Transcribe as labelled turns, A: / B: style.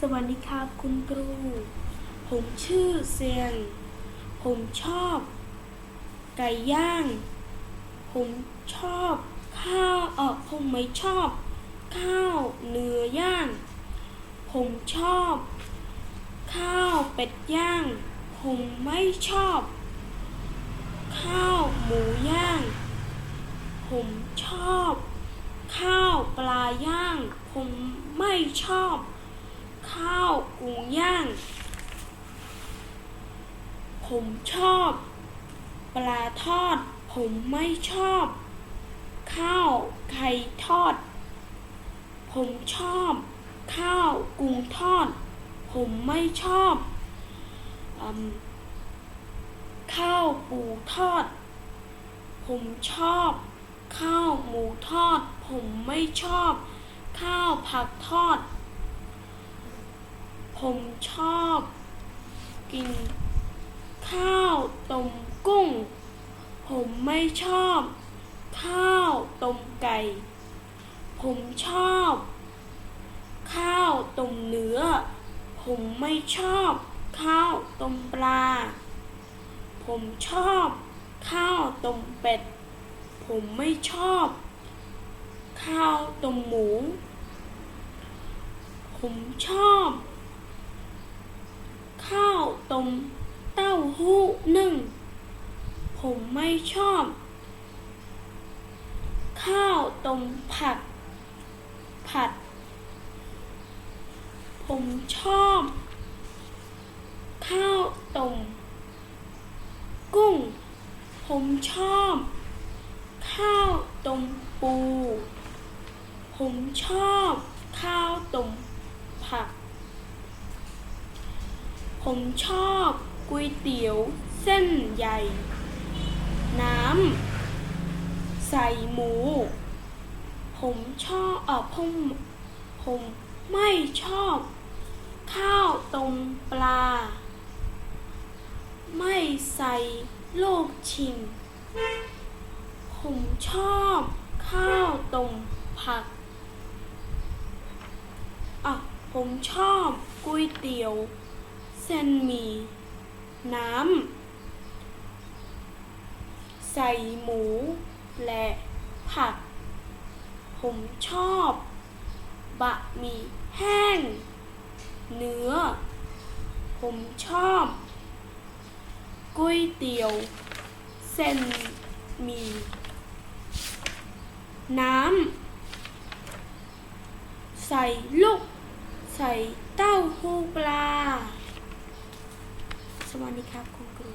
A: สวัสดีครับคุณครู ผมชื่อเซียน ผมชอบ ไก่ย่าง ผมชอบข้าวเออผมไม่ชอบ ข้าวเนื้อย่าง ผมชอบ ข้าวเป็ดย่าง ผมไม่ชอบ ข้าวหมูย่าง ผมชอบ ข้าวปลาย่าง ผมไม่ชอบ ข้าวกุ้งย่าง ผมชอบ ปลาทอด ผมไม่ชอบ ข้าวไข่ทอด ผมชอบ ข้าวกุ้งทอด ผมไม่ชอบอข้าวปูทอด ผมชอบ ข้าวหมูทอด ผมไม่ชอบ ข้าวผักทอด ผมชอบกินข้าวต้มกุ้ง ผมไม่ชอบข้าวต้มไก่ ผมชอบ ข้าวต้มเนื้อ ผมไม่ชอบข้าวต้มปลา ผมชอบข้าวต้มเป็ด ผมไม่ชอบ ข้าวต้มหมู ผมชอบ ข้าวต้มเต้าหู้นึ่ง ผมไม่ชอบ ข้าวต้มผัด ผัด ผมชอบ ข้าวต้มกุ้ง ผมชอบ ข้าวต้มปู ผมชอบ ข้าวต้มผัก ผมชอบก๋วยเตี๋ยวเส้นใหญ่ น้ำใส่หมู ผมชอบเออผมผมไม่ชอบ ข้าวต้มปลา ไม่ใส่ลูกชิ้นผมชอบข้าวต้มผักอะผมชอบก๋วยเตี๋ยว เส้นหมี่น้ำ ใส่หมู และผัก ผมชอบบะหมี่แห้ง เนื้อ ผมชอบก๋วยเตี๋ยว เส้นหมี่น้ำ ใส่ลูก ใส่เต้าหู้ปลา วัสดีครับคุณครู